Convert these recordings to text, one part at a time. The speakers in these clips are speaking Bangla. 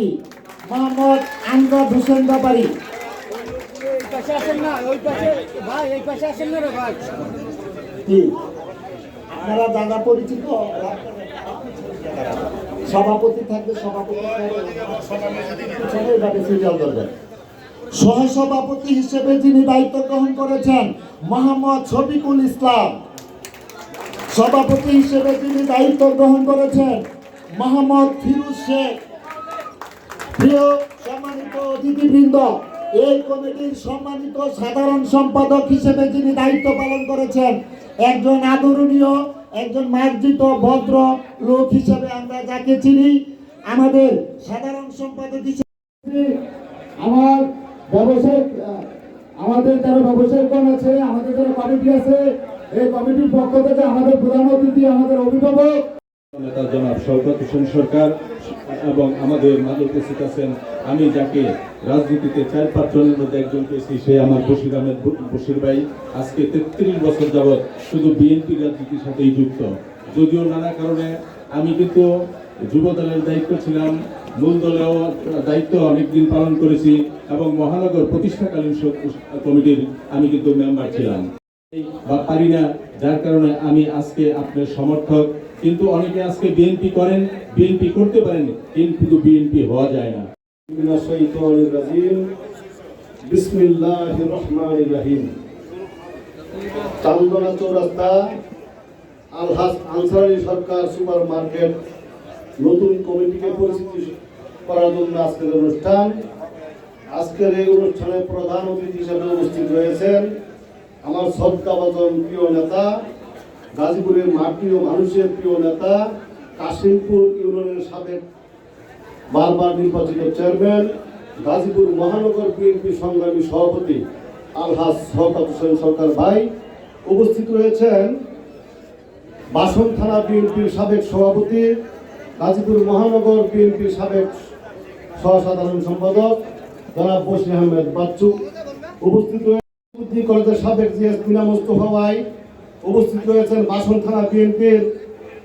ব্যাপারী মোহাম্মদ আমজাদ হোসেন ব্যাপারী আপনারা দাদা পরিচিত, সভাপতি থাকবে, সভাপতি এইভাবে সিরিয়াল হিসেবে যিনি দায়িত্ব গ্রহণ করেছেন, মোহাম্মদ শফিকুল ইসলাম। সভাপতি হিসেবে যিনি দায়িত্ব গ্রহণ করেছেন, মোহাম্মদ ফিরুজ শেখ। প্রিয় সম্মানিত অতিথিবৃন্দ এই কমিটির সম্মানিত সাধারণ সম্পাদক হিসেবে যিনি দায়িত্ব পালন করেছেন, একজন আদরণীয়, একজন মার্জিত, ভদ্র লোক হিসেবে আমরা যাকে চিনি, আমাদের সাধারণ সম্পাদক হিসেবে আমার ব্যবসায়িক আমাদের যারা ব্যবসায়িকগণ আছে, আমাদের যারা কমিটি আছে, এই কমিটির পক্ষ থেকে আমাদের প্রধান অতিথি, আমাদের অভিভাবক। নেতা জনাব শওকত হোসেন সরকার এবং আমাদের মাঝে উপস্থিত আছেন আমি যাকে রাজনীতিতে চার পাঁচ জনের মধ্যে একজন পেয়েছি, সে আমার বশির আহমেদ বশির ভাই। আজকে তেত্রিশ বছর যাবৎ শুধু বিএনপি রাজনীতির সাথেই যুক্ত। যদিও নানা কারণে আমি কিন্তু যুব দলের দায়িত্ব ছিলাম, মূল দলেও দায়িত্ব অনেকদিন পালন করেছি এবং মহানগর প্রতিষ্ঠাকালীন কমিটির আমি কিন্তু মেম্বার ছিলাম। বা, পারি না, যার কারণে আমি আজকে আপনার সমর্থক কিন্তু অনেকে আজকে বিএনপি করেন, বিএনপি করতে পারেন, কিন্তু বিএনপি হওয়া যায় না। চান্দনা চৌরাস্তা আলহাস আনসারি সরকার সুপার মার্কেট, নতুন কমিটিকে পরিচিতি করার জন্য আজকের অনুষ্ঠান। আজকের এই অনুষ্ঠানে প্রধান অতিথি হিসেবে উপস্থিত রয়েছেন আমার শ্রদ্ধাবচন প্রিয় নেতা গাজীপুরের মাটি ও মানুষের প্রিয় নেতা, কাশিমপুর ইউনিয়নের সাবেক বারবার নির্বাচিত চেয়ারম্যান, গাজীপুর মহানগর বিএনপি সংগ্রামী সভাপতি আলহাজ শওকত হোসেন সরকার ভাই, উপস্থিত রয়েছেন বাসন থানা বিএনপির সাবেক সভাপতি, গাজীপুর মহানগর বিএনপির সাবেক সহসাধারণ সম্পাদক, জনাব বশির আহমেদ বাচ্চু। উপস্থিত বুদ্ধি কলেজের সাবেক জিএস মোস্তফা ভাই উপস্থিত রয়েছেন বাসন থানা বিএনপির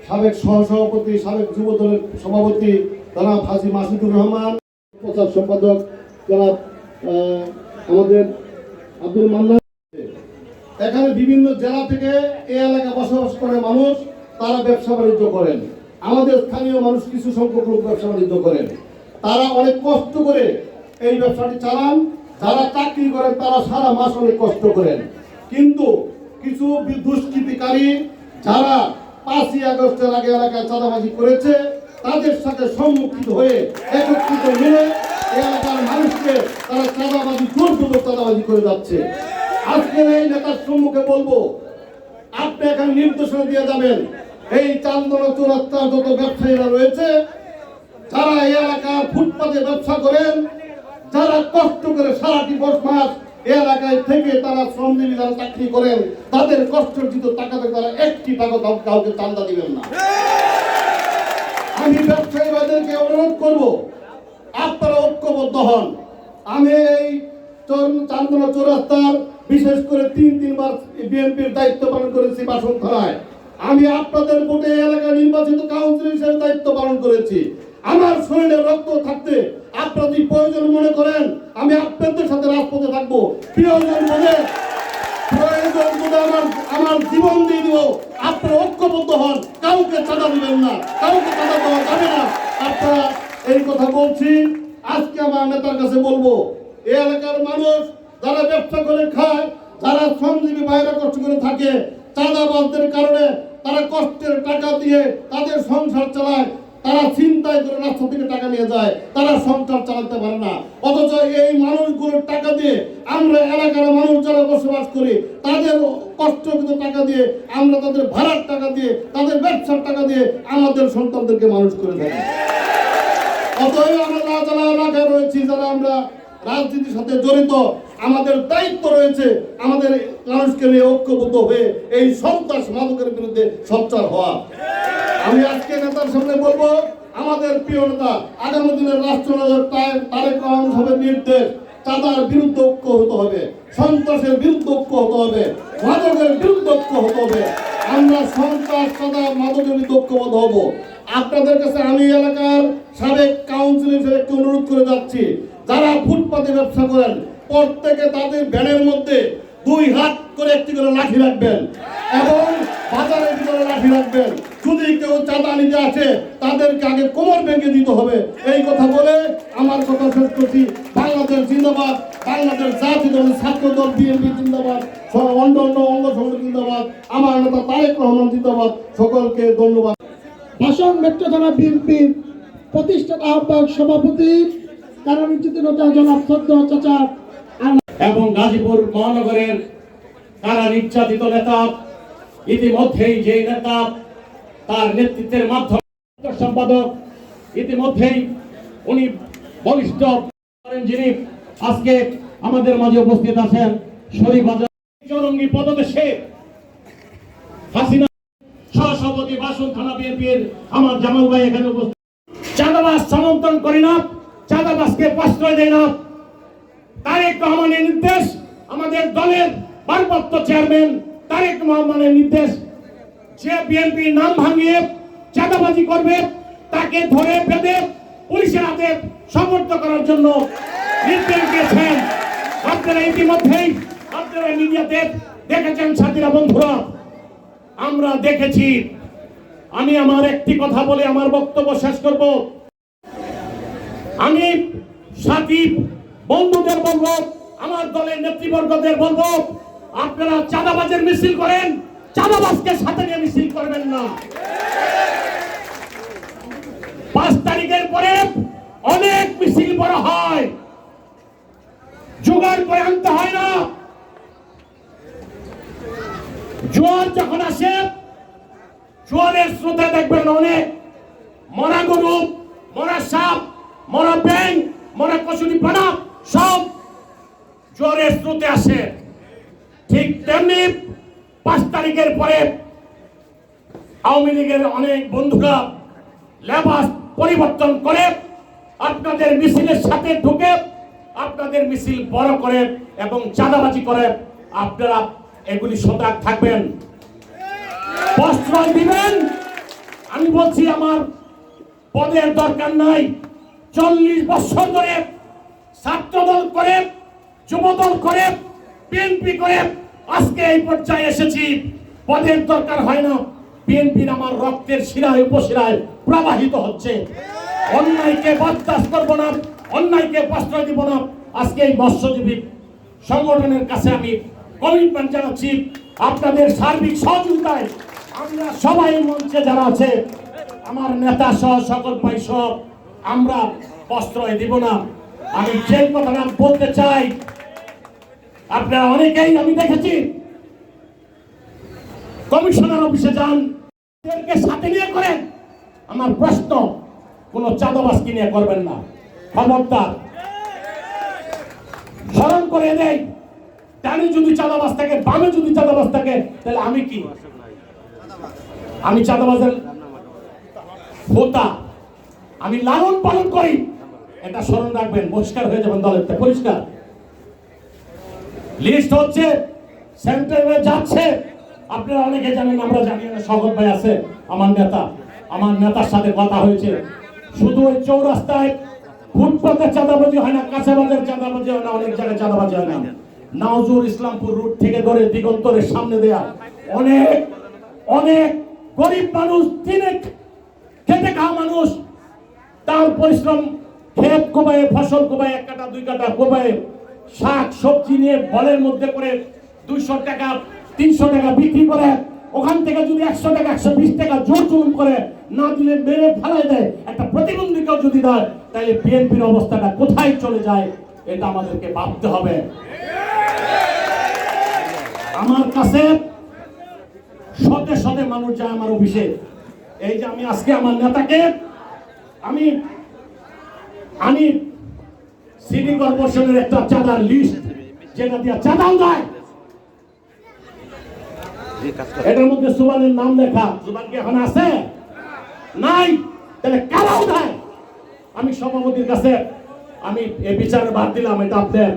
সাবেক সহসভাপতি, সাবেক যুব দলের সভাপতি জনাব হাজি মাসুদুর রহমান, প্রচার সম্পাদক জনাব আমাদের আব্দুল মান্নান। এখানে বিভিন্ন জেলা থেকে এই এলাকা বসবাস করে মানুষ, তারা ব্যবসা বাণিজ্য করেন। আমাদের স্থানীয় মানুষ কিছু সংখ্যক লোক ব্যবসা বাণিজ্য করেন। তারা অনেক কষ্ট করে এই ব্যবসাটি চালান। যারা চাকরি করেন, তারা সারা মাস অনেক কষ্ট করেন। কিন্তু কিছু দুষ্কৃতিকারী যারা পাঁচই আগস্টের আগে এলাকায় চাঁদাবাজি করেছে, তাদের সাথে সম্মুখীন হয়ে একত্রিত মিলে এলাকার মানুষকে তারা চাঁদাবাজি জোরপূর্বক চাঁদাবাজি করে যাচ্ছে। আজকের এই নেতার সম্মুখে বলব, আপনি এখানে নির্দেশনা দিয়ে যাবেন। এই চান্দনা চৌরাস্তার যত ব্যবসায়ীরা রয়েছে, যারা এই এলাকার ফুটপাতে ব্যবসা করেন, যারা কষ্ট করে সারাটি বছর মাস এলাকায় থেকে তারা শ্রমজীবী যারা চাকরি করেন, তাদের কষ্টার্জিত টাকা থেকে তারা একটি টাকা কাউকে চান্দা দিবেন না। আমি ব্যবসায়ী ভাইদেরকে অনুরোধ করব, আপনারা ঐক্যবদ্ধ হন। আমি এই চান্দনা চৌরাস্তার বিশেষ করে তিন তিনবার বিএনপির দায়িত্ব পালন করেছি বাসন থানায়। আমি আপনাদের ভোটে এই এলাকায় নির্বাচিত কাউন্সিল হিসেবে দায়িত্ব পালন করেছি। আমার শরীরে রক্ত থাকতে আপনারা যদি প্রয়োজন মনে করেন, আমি আপনাদের সাথে রাজপথে থাকব। প্রয়োজন মনে প্রয়োজন মনে আমার আমার জীবন দিয়ে দিব। আপনারা ঐক্যবদ্ধ হন, কাউকে চাঁদা দিবেন না, কাউকে চাঁদা দেওয়া যাবে না। আপনারা এই কথা বলছি, আজকে আমার নেতার কাছে বলব এই এলাকার মানুষ যারা ব্যবসা করে খায়, যারা শ্রমজীবী বাইরে কষ্ট করে থাকে, চাঁদাবাজদের কারণে তারা কষ্টের টাকা দিয়ে তাদের সংসার চালায়। তারা চিন্তায় করে রাস্তা থেকে টাকা নিয়ে যায়, তারা সংসার চালাতে পারে না। অথচ এই মানুষগুলোর টাকা দিয়ে আমরা এলাকার মানুষ যারা বসবাস করি, তাদের কষ্টকৃত টাকা দিয়ে আমরা তাদের ভাড়ার টাকা দিয়ে, তাদের ব্যবসার টাকা দিয়ে আমাদের সন্তানদেরকে মানুষ করে থাকি। অতএব আমরা যারা এলাকায় রয়েছি যারা আমরা রাজনীতির সাথে জড়িত, আমাদের দায়িত্ব রয়েছে আমাদের মানুষকে নিয়ে ঐক্যবদ্ধ হয়ে এই সন্ত্রাস মাদকের বিরুদ্ধে সোচ্চার হওয়া। আমি আজকে নেতার সামনে বলব, আমাদের প্রিয় নেতা আগামী দিনের রাষ্ট্রনায়ক তারেক রহমান সাহেবের নির্দেশ, চাঁদার বিরুদ্ধে ঐক্য হতে হবে, সন্ত্রাসের বিরুদ্ধে ঐক্য হতে হবে, মাদকের বিরুদ্ধে ঐক্য হতে হবে, আমরা সন্ত্রাস সদা মাদকের ঐক্যবদ্ধ হব। আপনাদের কাছে আমি এলাকার সাবেক কাউন্সিলর হিসেবে অনুরোধ করে যাচ্ছি, যারা ফুটপাতে ব্যবসা করেন, প্রত্যেকে তাদের ভ্যানের মধ্যে দুই হাত করে একটি করে লাঠি রাখবেন। এবং বাজারের ভিতরে লাঠি রাখবেন। যদি কেউ চাঁদা নিতে আসে তাদেরকে আগে কোমর ভেঙে দিতে হবে। এই কথা বলে আমার কথা শেষ করছি। বাংলাদেশ জিন্দাবাদ বাংলাদেশ জাতীয় দল ছাত্র দল বিএনপি জিন্দাবাদ অন্য অন্য অঙ্গ সংগঠন জিন্দাবাদ আমার নেতা তারেক রহমান জিন্দাবাদ। সকলকে ধন্যবাদ। ভাষণ মেট্রো থানা বিএনপির প্রতিষ্ঠাতা আহ্বায়ক সভাপতি কারণ নির্যাতিত জনাব সদ্য চাচা। এবং গাজীপুর মহানগরের কারা নির্যাতিত নেতা ইতিমধ্যেই যে নেতা তার নেতৃত্বের মাধ্যমে সম্পাদক, ইতিমধ্যেই উনি বলিষ্ঠ যিনি আজকে আমাদের মাঝে উপস্থিত আছেন শরীফ আজম চরঙ্গি পদদেশে হাসিনা সহসভাপতি বাসন থানা বিএনপির আমার জামাল ভাই এখানে উপস্থিত। চাঁদাবাস সমর্থন করি না চাঁদাবাসকে প্রশ্রয় দেয় না। তারেক রহমানের নির্দেশ আমাদের দলের ভারপ্রাপ্ত চেয়ারম্যান তারেক রহমানের নির্দেশ, যে বিএনপির নাম ভাঙিয়ে চাঁদাবাজি করবে, তাকে ধরে বেঁধে পুলিশের হাতে সমর্থ করার জন্য নির্দেশ দিয়েছেন। আপনারা ইতিমধ্যেই আপনারা মিডিয়াতে দেখেছেন, সাথীরা, বন্ধুরা, আমরা দেখেছি। আমি আমার একটি কথা বলে আমার বক্তব্য শেষ করব। আমি সাথী বন্ধুদের বলব, আমার দলের নেতৃবর্গদের বলব আপনারা চাঁদাবাজের মিছিল করেন, চাঁদাবাজকে সাথে নিয়ে মিছিল করবেন না। পাঁচ তারিখের পরে অনেক মিছিল বড় হয়। জোগাড় করে আনতে হয় না। জোয়ার যখন আসে, জোয়ারের স্রোতে দেখবেন অনেক মরা গরু, মরা সাপ, মরা ব্যাং মরা কচুরি পানা সব জোয়ারের স্রোতে আসে। ঠিক তেমনি পাঁচ তারিখের পরে আওয়ামী লীগের অনেক বন্ধুরা লেবাস পরিবর্তন করে আপনাদের মিছিলের সাথে ঢুকে আপনাদের মিছিল বড় করে এবং চাঁদাবাজি করে। আপনারা এগুলি সজাগ থাকবেন। প্রশ্রয় দিবেন। আমি বলছি, আমার পদের দরকার নাই। চল্লিশ বছর ধরে ছাত্রদল করে, যুবদল করে বিএনপি করে আজকে এই পর্যায়ে এসেছি। পদের দরকার হয় না। বিএনপির আমার রক্তের শিরায়, উপশিরায় প্রবাহিত হচ্ছে। অন্যায়কে বরদাস্ত করব না, অন্যায়কে প্রশ্রয় দিব না। আজকে এই মৎস্যজীবী সংগঠনের কাছে আমি কমিটমেন্ট জানাচ্ছি। আপনাদের সার্বিক সহযোগিতায় আমরা সবাই মঞ্চে যারা আছে, আমার নেতা সহ সকল ভাই সব আমরা প্রশ্রয় দিব না। আমি যে কথাটা বলতে চাই আপনারা অনেকেই আমি দেখেছি। কমিশনার অফিসে যান সাথে নিয়ে করেন। আমার প্রশ্ন, কোন চাঁদাবাসকে নিয়ে করবেন না? খবরদার। স্মরণ করে দেয় ডানে যদি চাঁদাবাস থাকে, বামে যদি চাঁদাবাস থাকে, তাহলে আমি কি? আমি চাঁদাবাজের হোতা। আমি লালন পালন করি। এটা স্মরণ রাখবেন পরিষ্কার হয়ে যাবেন দলের পরিষ্কার। লিস্ট হচ্ছে, সেন্টারে যাচ্ছে। আপনারা অনেকে জানেন, আমরা জানি না শগত ভাই আছে, আমার নেতা। আমার নেতার সাথে কথা হয়েছে। শুধু ওই চৌরাস্তায় ফুটপাতে চাঁদাবাজি হয় না, কাঁচাবাজার চাঁদাবাজি হয় না, অনেক জায়গায় চাঁদাবাজি হয় না। নাওজুর ইসলামপুর রুট থেকে ধরে দিগন্তরের সামনে দেয়া অনেক অনেক গরিব মানুষ দিনে খেতে খাওয়া মানুষ। তার পরিশ্রম, ক্ষেত কোবায়ে ফসল কোবায়ে এক কাটা, দুই কাটা কোবায়ে শাক সবজি নিয়ে বলের মধ্যে করে দুইশো টাকা, তিনশো টাকা বিক্রি করে, ওখান থেকে যদি একশো টাকা, একশো বিশ টাকা জোর জুলুম করে না দিলে মেরে ফেলাই দেয়, একটা প্রতিবন্ধীকেও যদি দেয়, তাহলে বিএনপির অবস্থাটা কোথায় চলে যায়, এটা আমাদেরকে ভাবতে হবে। আমার কাছে শতে শতে মানুষ যায় আমার অফিসে। এই যে আমি আজকে আমার নেতাকে, আমি আমি সিটি কর্পোরেশনের একটা চাঁদার লিস্ট যেটা দিয়ে চাঁদাও দেয় এটার মধ্যে সুবানের নাম লেখা। সুবান কি এখন আছে? নাই? তাহলে কারাও দেয় আমি সভাপতির কাছে আমি এই বিচারে বাদ দিলাম, এটা আপনার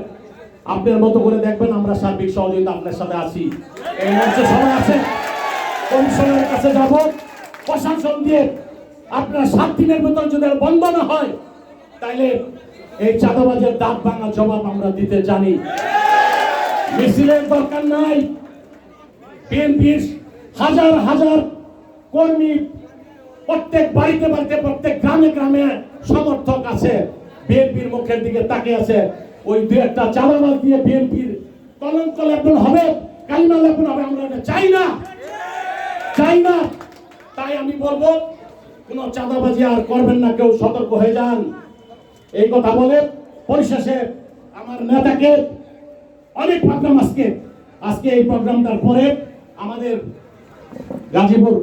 আপনার মতো করে দেখবেন আমরা সার্বিক সহযোগিতা আপনার সাথে আছি। এই মঞ্চে সবাই আছে। কমিশনের কাছে যাব। প্রশাসন দিয়ে আপনার সাত দিনের ভিতর যদি বন্ধ না হয়, তাইলে এই চাঁদাবাজের দাঁত ভাঙা জবাব আমরা দিতে জানি। মিছিলের দরকার নাই। বিএনপির হাজার হাজার কর্মী প্রত্যেক বাড়িতে বাড়িতে, প্রত্যেক গ্রামে গ্রামে সমর্থক আছে। বিএনপির মুখের দিকে তাকিয়ে আছে। ওই দু একটা চাঁদাবাজ দিয়ে বিএনপির কলঙ্ক লেপন হবে, কালিমা লেপন হবে, আমরা চাই না। চাই না। তাই আমি বলব, কোনো চাঁদাবাজি আর করবেন না, কেউ সতর্ক হয়ে যান। এই কথা বলে পরিশেষে আমার নেতাকে অনেক প্রোগ্রাম আজকে আজকে এই প্রোগ্রামটার পরে আমাদের গাজীপুর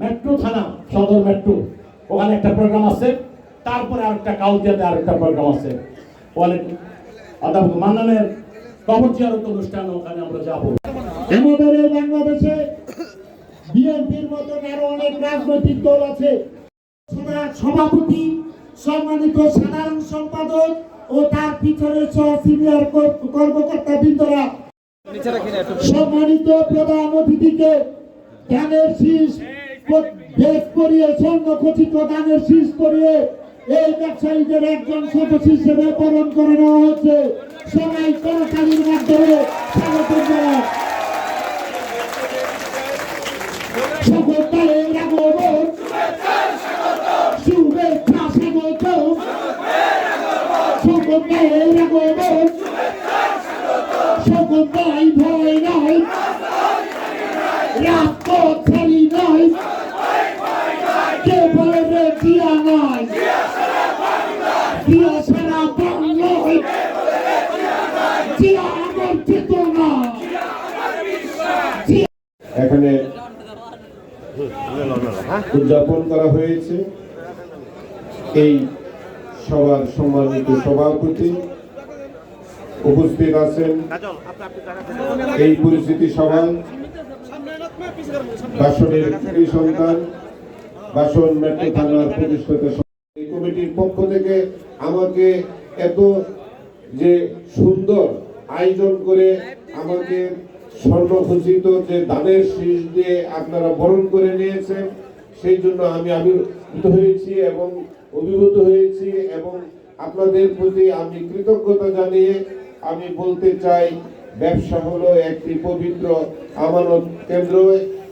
মেট্রো থানা, সদর মেট্রো, ওখানে একটা প্রোগ্রাম আছে। তারপরে আর আরেকটা কাউদিয়াতে আরেকটা প্রোগ্রাম আছে। অধ্যাপক মান্নানের কবর অনুষ্ঠান, ওখানে আমরা যাব। আমাদের এই বাংলাদেশে বিএনপির মতন আরও অনেক রাজনৈতিক দল আছে। সভাপতি সম্মানিত সাধারণ সম্পাদক ও তার পিছনে সিনিয়র কর্মকর্তা বৃন্দরা। সম্মানিত প্রধান অতিথিকে ধানের শীষ বেশ করিয়ে স্বর্ণ খচিত ধানের শীষ করিয়ে এই ব্যবসায়ীদের একজন সদস্য হিসেবে বরণ করে নেওয়া হয়েছে। সবাই করতালির মাধ্যমে স্বাগত জানায়। সকল দলের আগমন শুভেচ্ছা স্বাগত সকল ভাই ভয় নাই রাজপথ ছাড়ি নাই কে বলে রে দিয়া নাই দিয়া সারা বাংলায় দিয়া আমার চেতনা এখানে উদযাপন করা হয়েছে। এই সবার সম্মানিত সভাপতি উপস্থিত আছেন। এই পরিস্থিতি সভায় এই কমিটির পক্ষ থেকে আমাকে এত যে সুন্দর আয়োজন করে আমাকে স্বর্ণখচিত যে দানের শীষ দিয়ে আপনারা বরণ করে নিয়েছেন, সেই জন্য আমি আবির্ভূত হয়েছি এবং অভিভূত হয়েছি এবং আপনাদের প্রতি আমি কৃতজ্ঞতা জানিয়ে আমি বলতে চাই, ব্যবসা হলো একটি পবিত্র আমানত কেন্দ্র।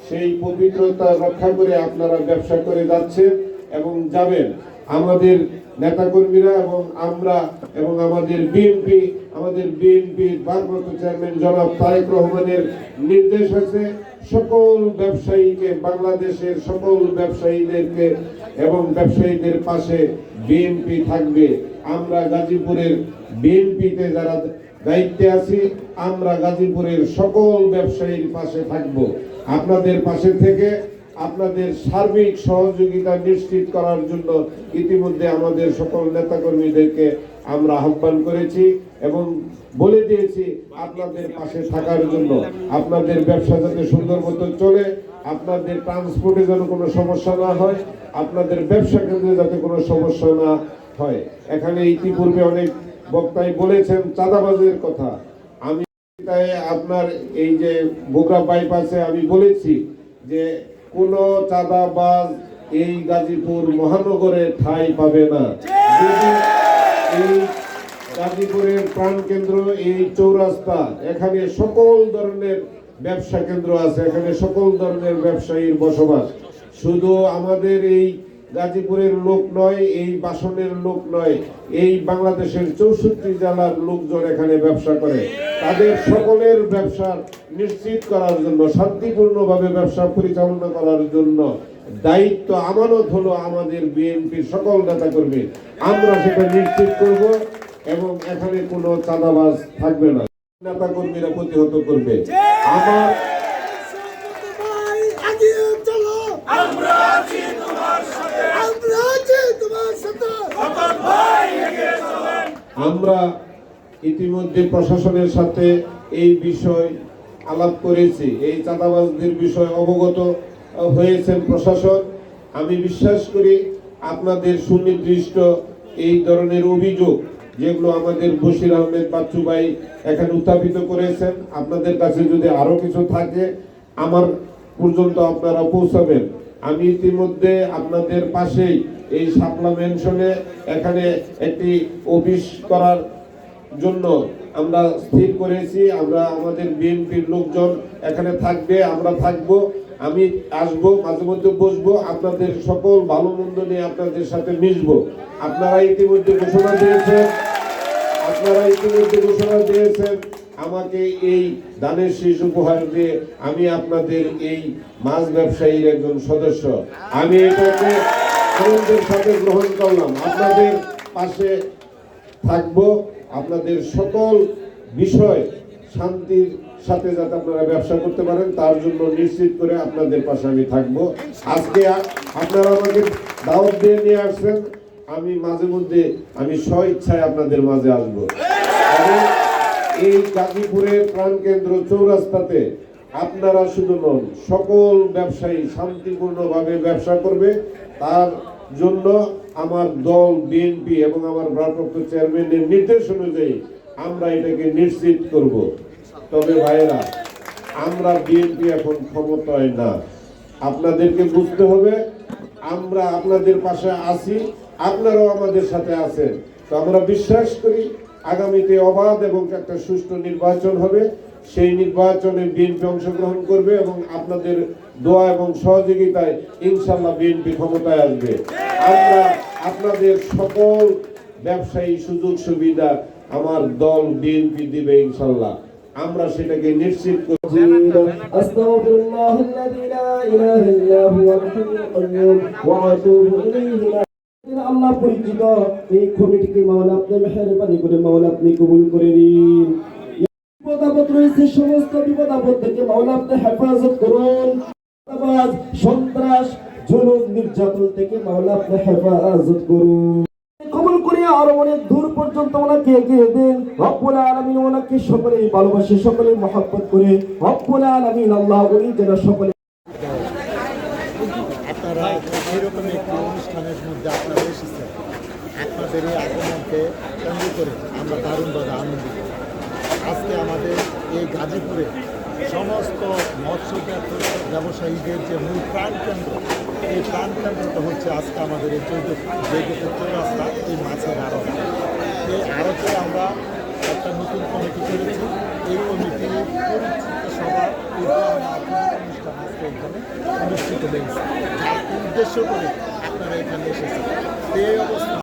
সেই পবিত্রতা রক্ষা করে আপনারা ব্যবসা করে যাচ্ছেন এবং যাবেন। আমাদের নেতাকর্মীরা এবং আমরা এবং আমাদের বিএনপি, আমাদের বিএনপির ভারপ্রাপ্ত চেয়ারম্যান জনাব তারেক রহমানের নির্দেশ আছে। সকল ব্যবসায়ীকে, বাংলাদেশের সকল ব্যবসায়ীদেরকে এবং ব্যবসায়ীদের পাশে বিএনপি থাকবে। আমরা গাজীপুরের বিএনপিতে যারা দায়িত্বে আছি, আমরা গাজীপুরের সকল ব্যবসায়ীর পাশে থাকব। আপনাদের পাশে থেকে আপনাদের সার্বিক সহযোগিতা নিশ্চিত করার জন্য ইতিমধ্যে আমাদের সকল নেতাকর্মীদেরকে আমরা আহ্বান করেছি। এবং বলে দিয়েছি আপনাদের পাশে থাকার জন্য, আপনাদের ব্যবসা যাতে সুন্দর মতো চলে, আপনাদের ট্রান্সপোর্টে যেন কোনো সমস্যা না হয়, আপনাদের ব্যবসা কেন্দ্রে যাতে কোনো সমস্যা না হয়। এখানে ইতিপূর্বে অনেক বক্তাই বলেছেন চাঁদাবাজের কথা। আমি তাই আপনার এই যে বোগরা বাইপাসে আমি বলেছি যে কোনো চাঁদাবাজ এই গাজীপুর মহানগরে ঠাঁই পাবে না। এই গাজীপুরের প্রাণকেন্দ্র এই চৌরাস্তা, এখানে সকল ধরনের ব্যবসা কেন্দ্র আছে, এখানে সকল ধরনের ব্যবসায়ীর বসবাস। শুধু আমাদের এই গাজীপুরের লোক নয়, এই বাসনের লোক নয়, এই বাংলাদেশের চৌষট্টি জেলার লোকজন এখানে ব্যবসা করে। তাদের সকলের ব্যবসা নিশ্চিত করার জন্য, শান্তিপূর্ণভাবে ব্যবসা পরিচালনা করার জন্য দায়িত্ব, আমানত হলো আমাদের বিএনপির সকল নেতাকর্মী। আমরা সেটা নিশ্চিত করব। এবং এখানে কোনো চাঁদাবাজ থাকবে না। নেতাকর্মীরা প্রতিহত করবে। আমার আমরা ইতিমধ্যে প্রশাসনের সাথে এই বিষয় আলাপ করেছি। এই চাঁদাবাজদের বিষয় অবগত হয়েছেন প্রশাসন। আমি বিশ্বাস করি আপনাদের সুনির্দিষ্ট এই ধরনের অভিযোগ যেগুলো আমাদের বশির আহমেদ বাচ্চু ভাই এখানে উত্থাপিত করেছেন। আপনাদের কাছে যদি আরও কিছু থাকে, আমার পর্যন্ত আপনারা পৌঁছাবেন। আমি ইতিমধ্যে আপনাদের পাশেই এই শাপলা মেনশনে এখানে একটি অফিস করার জন্য আমরা স্থির করেছি। আমরা আমাদের বিএনপির লোকজন এখানে থাকবে, আমরা থাকব। আমি আসব, মাঝে মধ্যে বসবো, আপনাদের সকল ভালো মন্দ নিয়ে আপনাদের সাথে মিশবো। আপনারা ইতিমধ্যে ঘোষণা দিয়েছেন, আপনারা ইতিমধ্যে ঘোষণা দিয়েছেন, আমাকে এই দানের শীষ উপহার দিয়ে আমি আপনাদের এই মাছ ব্যবসায়ীর একজন সদস্য। আমি এটাকে আনন্দের সাথে গ্রহণ করলাম। আপনাদের পাশে থাকব, আপনাদের সকল বিষয় শান্তির সাথে যাতে আপনারা ব্যবসা করতে পারেন, তার জন্য নিশ্চিত করে আপনাদের পাশে আমি থাকব। আজকে আপনারা আমাকে দাওয়াত দিয়ে নিয়ে আসছেন। আমি মাঝে মধ্যে, আমি স্ব ইচ্ছায় আপনাদের মাঝে আসব। এই গাজীপুরের প্রাণকেন্দ্র চৌরাস্তাতে আপনারা শুধু নন, সকল ব্যবসায়ী শান্তিপূর্ণভাবে ব্যবসা করবে। তার জন্য আমার দল, বিএনপি এবং আমার ভারপ্রাপ্ত চেয়ারম্যানের নির্দেশ অনুযায়ী আমরা এটাকে নিশ্চিত করব। তবে ভাইয়েরা, আমরা বিএনপি এখন ক্ষমতায় না। আপনাদেরকে বুঝতে হবে, আমরা আপনাদের পাশে আছি, আপনারাও আমাদের সাথে আছেন। তো আমরা বিশ্বাস করি, আগামীতে অবাধ এবং একটা সুষ্ঠু নির্বাচন হবে। সেই নির্বাচনে বিএনপি অংশগ্রহণ করবে এবং আপনাদের দোয়া এবং সহযোগিতায় ইনশাল্লাহ বিএনপি ক্ষমতায় আসবে। আমরা আপনাদের সকল ব্যবসায়ী সুযোগ সুবিধা আমার দল বিএনপি দিবে ইনশাল্লাহ। আমরা সেটাকে নিশ্চিত করছি। আল্লাহ পরিচিত এই কমিটিকে মাওলা আপনি মেহরবানি করে মাওলা আপনি কবুল করে নিন। বিপদাপদ রয়েছে, সমস্ত বিপদাপদ থেকে মাওলা আপনি হেফাজত করুন। সন্ত্রাস, জুলুম, নির্যাতন থেকে মাওলা আপনি হেফাজত করুন। দূর পর্যন্ত ওনাকে ওনাকে সকলেই সকলেই করে। আল্লাহ সকলে আপনারা এই করে আমরা দারুণভাবে আনন্দিত। আজকে আমাদের এই গাজীপুরে সমস্ত মৎস্য ব্যবসা- ব্যবসায়ীদের যে মূল প্রাণকেন্দ্র, এই প্রাণকেন্দ্রটা হচ্ছে আজকে আমাদের এই চৌদ্দ জৈবপুর চৌরাস্তা এই মাছের আড়ত এই আড়তে আমরা একটা নতুন কমিটি করেছি। এই কমিটির পরিচিত সভা অনুষ্ঠান আজকে এখানে অনুষ্ঠিত হয়েছে। উদ্দেশ্য করে আপনারা এখানে এসেছেন। এই অবস্থা